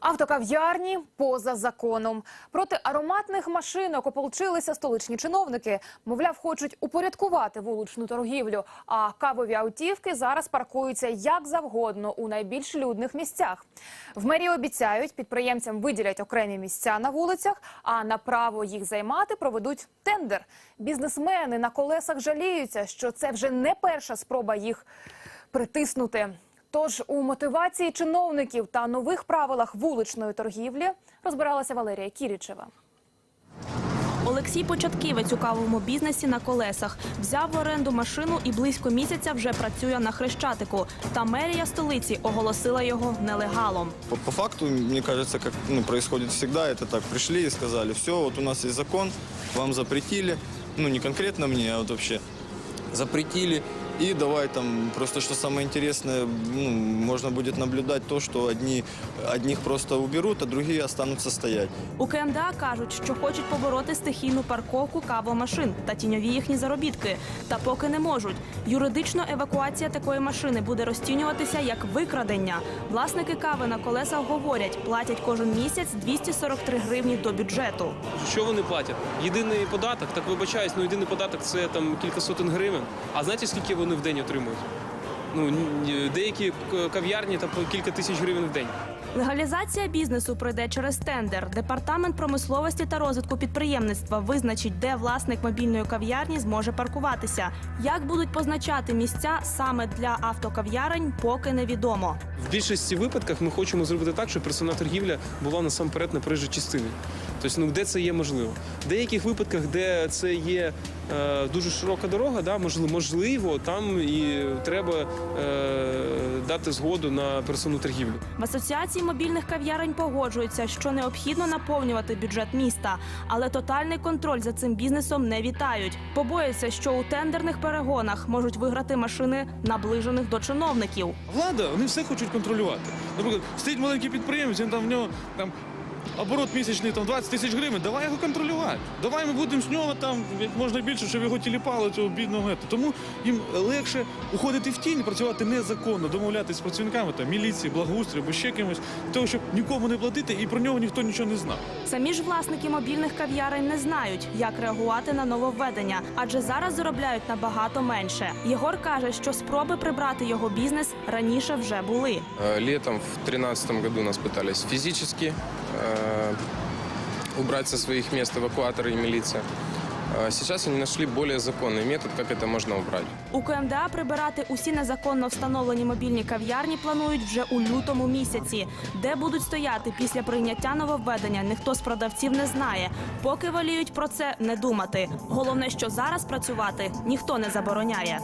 Автокав'ярні поза законом. Проти ароматних машинок ополчилися столичні чиновники. Мовляв, хочуть упорядкувати вуличну торгівлю. А кавові автівки зараз паркуються як завгодно у найбільш людних місцях. В мерії обіцяють, підприємцям виділять окремі місця на вулицях, а на право їх займати проведуть тендер. Бізнесмени на колесах жаліються, що це вже не перша спроба їх притиснути. Тож у мотивації чиновників та нових правилах вуличної торгівлі розбиралася Валерія Кірічева. Олексій Початківець у кавовому бізнесі на колесах взяв в оренду машину і близько місяця вже працює на хрещатику. Та мерія столиці оголосила його нелегалом. По, по факту, мне кажется, как ну, происходит всегда, это так, пришли и сказали, все, вот у нас есть закон, вам запретили, ну не конкретно мне, а вот вообще запретили, и давай там, просто что самое интересное, ну, можно будет наблюдать то, что одни, одних просто уберут, а другие останутся стоять. У КМДА кажуть, що хочуть побороти стихійну парковку кавомашин та тіньові їхні заробітки. Та поки не можуть. Юридично евакуація такої машини буде розцінюватися як викрадення. Власники кави на колесах говорять, платять кожен місяць 243 гривні до бюджету. Що вони платять? Єдиний податок, так вибачаюсь, ну єдиний податок це там кілька сотень гривень. А знаєте, скільки вони в день отримують? Ну деякі кав'ярні та по кілька тисяч гривень в день. Легалізація бізнесу пройде через тендер. Департамент промисловості та розвитку підприємництва визначить, де власник мобільної кав'ярні зможе паркуватися. Як будуть позначати місця саме для автокав'ярень, поки невідомо. В більшості випадках ми хочемо зробити так, щоб персональна торгівля була насамперед на проїжджій частині. Тобто, ну де це є можливо. В деяких випадках, де це є е, дуже широка дорога, да, можливо, можливо, там і треба е, дати згоду на персональну торгівлю. В асоціації мобільних кав'ярень погоджуються, що необхідно наповнювати бюджет міста, але тотальний контроль за цим бізнесом не вітають. Побоюються, що у тендерних перегонах можуть виграти машини наближених до чиновників. Влада, вони все хочуть контролювати. Наприклад, стоїть маленький підприємець, він там в нього там Оборот місячний там 20 тисяч гривень, давай його контролювати. Давай ми будемо з нього там як можна більше, щоб його тіліпало цього бідного гетто. Тому їм легше уходити в тінь, працювати незаконно, домовлятися з працівниками там, міліції, благоустрою або ще кимось, для того, щоб нікому не платити і про нього ніхто нічого не знав. Самі ж власники мобільних кав'ярень не знають, як реагувати на нововведення, адже зараз заробляють набагато менше. Єгор каже, що спроби прибрати його бізнес раніше вже були. Э, Летом в 2013 году нас пытались физически э, убрать со своих мест эвакуаторы и милиция. А Сейчас они нашли более законный метод, как это можно убрать. У КМДА прибирати усі незаконно встановлені мобільні кав'ярні планують вже у лютому місяці. Де будуть стояти після прийняття нововведення, ніхто з продавців не знає. Поки воліють про це не думати. Головне, що зараз працювати ніхто не забороняє.